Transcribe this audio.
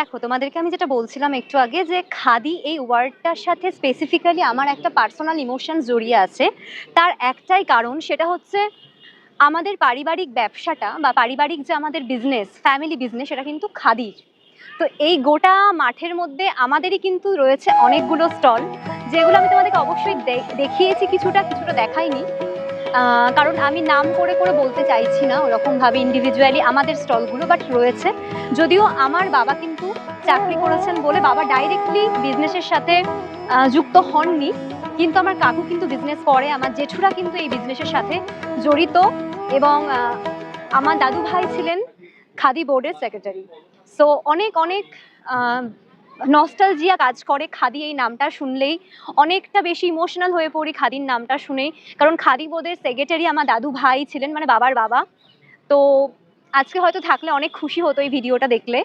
দেখো, তোমাদেরকে আমি যেটা বলছিলাম একটু আগে যে খাদি এই ওয়ার্ডটার সাথে স্পেসিফিক্যালি আমার একটা পার্সোনাল ইমোশন জড়িয়ে আছে। তার একটাই কারণ সেটা হচ্ছে আমাদের পারিবারিক ব্যবসাটা বা পারিবারিক যে আমাদের বিজনেস ফ্যামিলি বিজনেস সেটা কিন্তু খাদির। তো এই গোটা মাঠের মধ্যে আমাদেরই কিন্তু রয়েছে অনেকগুলো স্টল যেগুলো আমি তোমাদেরকে অবশ্যই দেখিয়েছি কিছুটা কিছুটা দেখাইনি। কারণ আমি নাম করে করে বলতে চাইছি না, ওরকমভাবে ইন্ডিভিজুয়ালি আমাদের স্টলগুলো বাট রয়েছে। যদিও আমার বাবা কিন্তু চাকরি করেছেন বলে বাবা ডাইরেক্টলি বিজনেসের সাথে যুক্ত হননি। কিন্তু আমার কাকু কিন্তু বিজনেস করে, আমার জেঠুরা কিন্তু এই বিজনেসের সাথে জড়িত এবং আমার দাদু ভাই ছিলেন খাদি বোর্ডের সেক্রেটারি সো অনেক অনেক নস্টালজিয়া কাজ করে খাদি এই নামটা শুনলেই অনেকটা বেশি ইমোশনাল হয়ে পড়ি খাদির নামটা শুনেই কারণ খাদি বোধের সেক্রেটারি আমার দাদু ভাই ছিলেন মানে বাবার বাবা। তো আজকে হয়তো থাকলে অনেক খুশি হতো এই ভিডিওটা দেখলে।